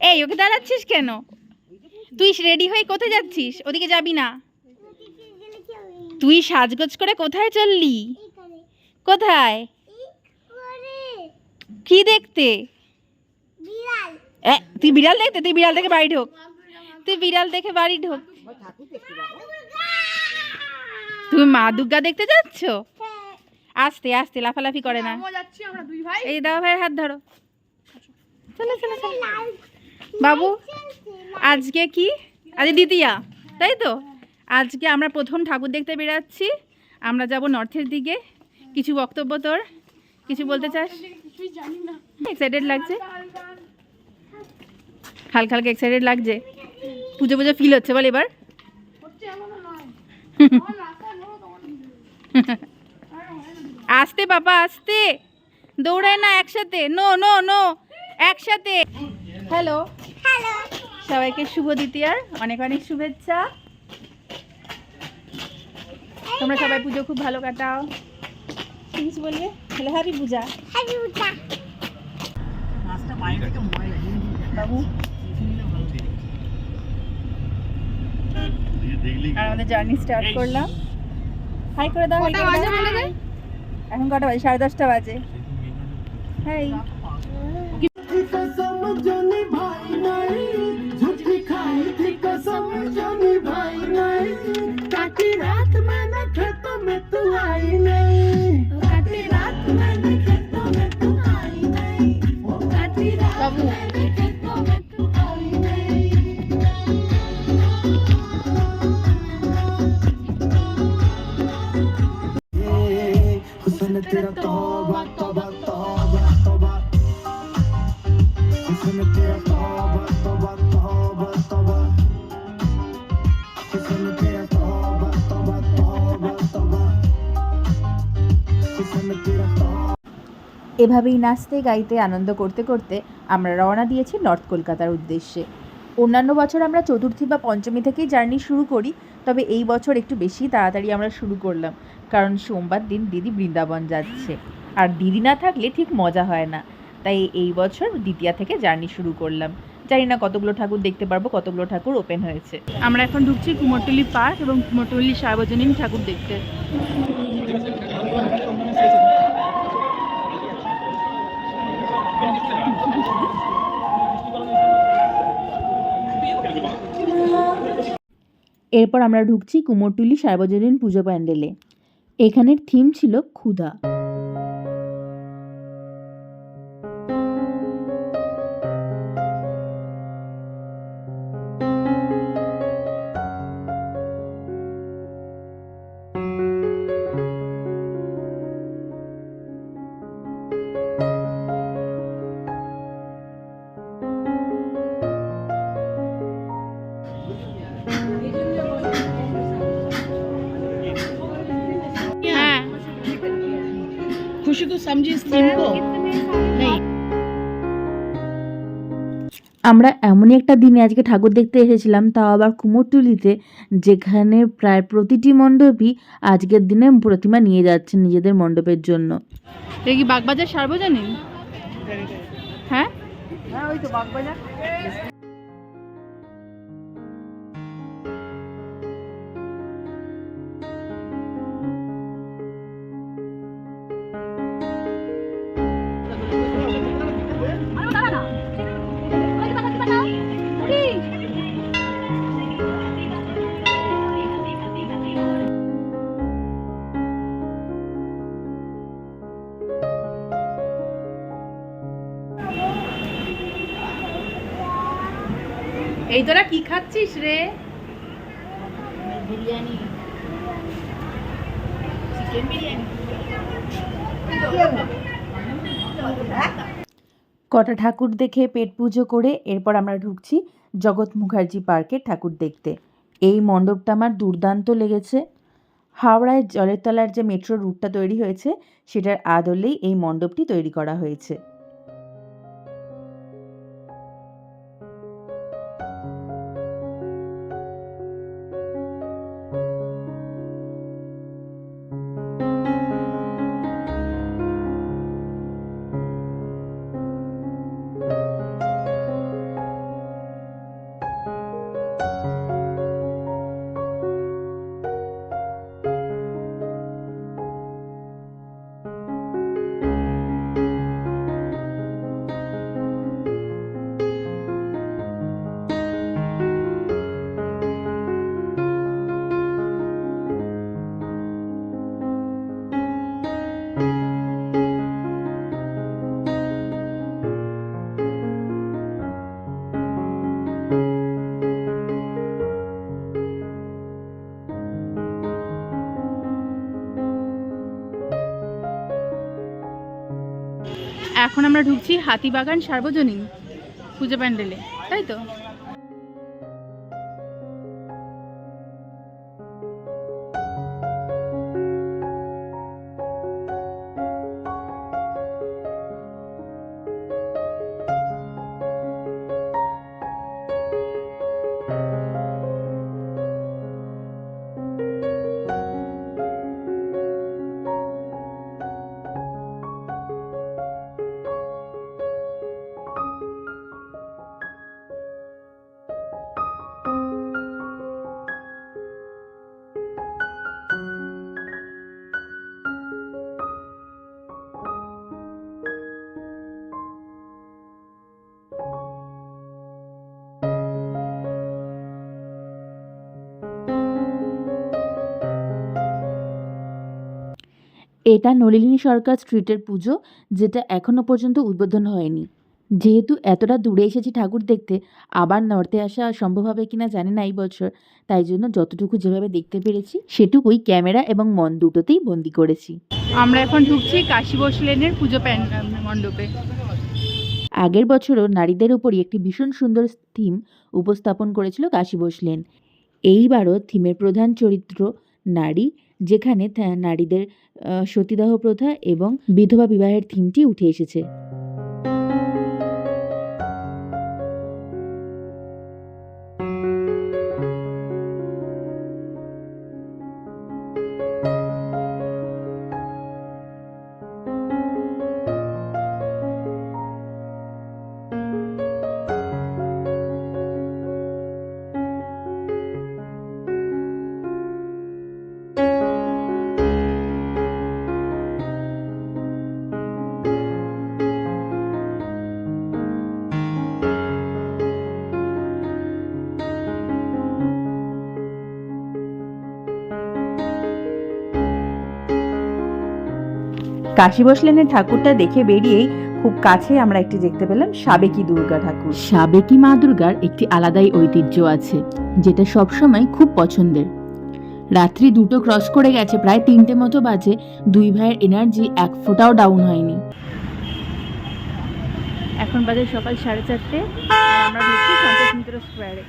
এই ওকে দাঁড়াচ্ছিস কেন? তুই রেডি হয়ে কোথায় যাচ্ছিস? ওদিকে যাবি না। তুই সাজগোজ করে কোথায় চললি? কোথায়? কি দেখতে? তুই বিড়াল দেখতে? তুই বিড়াল দেখে বাড়ি ঢোক। তুই বিড়াল দেখে বাড়ি ঢোক। তুমি মা দুর্গা দেখতে যাচ্ছ? আস্তে আস্তে লাফালাফি করে না। এই দাও ভাইয়ের হাত ধরো। চলো চলো চলো। বাবু, আজকে কি? আজ দ্বিতীয়া, তাই তো? আজকে আমরা প্রথম ঠাকুর দেখতে বেরাচ্ছি। আমরা যাব নর্থের দিকে। কিছু বক্তব্য তোর? কিছু বলতে চাস? এক্সাইটেড লাগছে? হালকা হালকা এক্সাইটেড লাগছে। পুজো পুজো ফিল হচ্ছে বল এবার। আসতে বাবা আসতে। দৌড়ায় না একসাথে। নো নো নো একসাথে। হ্যালো সবাইকে শুভ দ্বিতীয়ার অনেক অনেক শুভেচ্ছা। তোমরা সবাই পুজো খুব ভালো কাটাও। কিছু বলবে? Hello happy puja. Happy puja. বাবু আর আমাদের জার্নি স্টার্ট করলাম। হাই করে দাও কটা বাজে বলে দে? এখন কটা বাজে? সাড়ে দশটা বাজে। হাই कसम जो निभाई नहीं काटी रात मैंने खेतों में तू आई नहीं এভাবেই নাচতে, গাইতে, আনন্দ করতে করতে আমরা রওনা দিয়েছি নর্থ কলকাতার উদ্দেশ্যে। অন্যান্য বছর আমরা চতুর্থী বা পঞ্চমী থেকেই জার্নি শুরু করি, তবে এই বছর একটু বেশি তাড়াতাড়ি আমরা শুরু করলাম, কারণ সোমবার দিন দিদি বৃন্দাবন যাচ্ছে। আর দিদি না থাকলে ঠিক মজা হয় না, তাই এই বছর দ্বিতীয়া থেকে জার্নি শুরু করলাম। জানি না কতগুলো ঠাকুর দেখতে পারব, কতগুলো ঠাকুর ওপেন হয়েছে। আমরা এখন ঢুকছি কুমোরটুলি পার্ক এবং কুমোরটুলি সার্বজনীন ঠাকুর দেখতে। এরপর আমরা ঢুকছি কুমোরটুলি সার্বজনীন পুজো প্যান্ডেলে। এখানের থিম ছিল ক্ষুধা। समझी इस थीम को नहीं আমরা এমনই একটা দিনে আজকে ঠাকুর দেখতে এসেছিলাম তাও আবার কুমোরটুলিতে যেখানে প্রায় প্রতিটি মণ্ডপই আজকের দিনে প্রতিমা নিয়ে যাচ্ছে নিজেদের মণ্ডপের জন্য এটা কি বাগবাজার সার্বজনীন হ্যাঁ হ্যাঁ ওই তো বাগবাজার এই তোরা কি খাচ্ছিস রে? বিরিয়ানি। চিকেন বিরিয়ানি। কটা ঠাকুর দেখে পেট পুজো করে এরপর আমরা ঢুকছি জগৎ মুখার্জি পার্কে ঠাকুর দেখতে। এই মণ্ডপটা আমার দুর্দান্ত লেগেছে। হাওড়ায় জলের তলার যে মেট্রো রুটটা তৈরি হয়েছে সেটার আদলেই এই মণ্ডপটি তৈরি করা হয়েছে। এখন আমরা ঢুকছি হাতিবাগান সার্বজনীন পুজো প্যান্ডেলে তাই তো? এটা নলিনী সরকার স্ট্রিটের পুজো যেটা এখনও পর্যন্ত উদ্বোধন হয়নি। যেহেতু এতটা দূরে এসেছি ঠাকুর দেখতে আবার নর্থে আসা সম্ভব হবে কিনা জানি না এই বছর। তাই জন্য যতটুকু যেভাবে দেখতে পেরেছি সেটুকুই ক্যামেরা এবং মন দুটোতেই বন্দি করেছি। আমরা এখন ঢুকছি কাশী বসলেনের পুজো মণ্ডপে। আগের বছরও নারীদের উপরই একটি ভীষণ সুন্দর থিম উপস্থাপন করেছিল কাশী বসলেন এইবারও থিমের প্রধান চরিত্র নারী যেখানে নারীদের সতীদাহ প্রথা এবং বিধবা বিবাহের থিমটি উঠে এসেছে। কাশী বসলেনের ঠাকুরটা দেখে বেরিয়েই খুব কাছে আমরা একটি দেখতে পেলাম সাবেকি দুর্গা ঠাকুর। সাবেকি মা দুর্গার একটি আলাদাই ঐতিহ্য আছে যেটা সবসময় খুব পছন্দের। রাত্রি দুটো ক্রস করে গেছে প্রায় তিনটে মতো বাজে দুই ভাইয়ের এনার্জি এক ফোঁটাও ডাউন হয়নি। এখন বাজে সকাল সাড়ে চারটে আমরা ঢুকছি সন্তোষ মিত্র স্কোয়ারে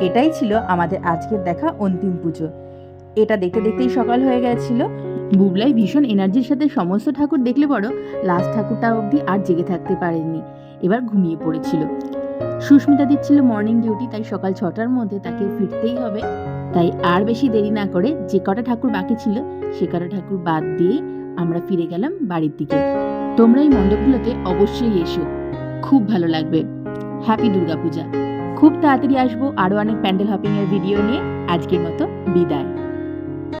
এটাই ছিল আমাদের আজকের দেখা অন্তিম পুজো। এটা দেখতে দেখতেই সকাল হয়ে গেছিল। বুবলাই ভীষণ এনার্জির সাথে সমস্ত ঠাকুর দেখলে বড় লাস্ট ঠাকুরটা অবধি আর জেগে থাকতে পারেননি। এবার ঘুমিয়ে পড়েছিল। সুস্মিতা দিচ্ছিল মর্নিং ডিউটি তাই সকাল ছটার মধ্যে তাকে ফিরতেই হবে। তাই আর বেশি দেরি না করে যে কটা ঠাকুর বাকি ছিল, সে কটা ঠাকুর বাদ দিয়ে আমরা ফিরে গেলাম বাড়ির দিকে। তোমরা এই মণ্ডপগুলোতে অবশ্যই এসো। খুব ভালো লাগবে। হ্যাপি দুর্গাপূজা। খুব তাড়াতাড়ি আসব আরও অনেক প্যান্ডেল হপিংয়ের ভিডিও নিয়ে। আজকের মতো বিদায়।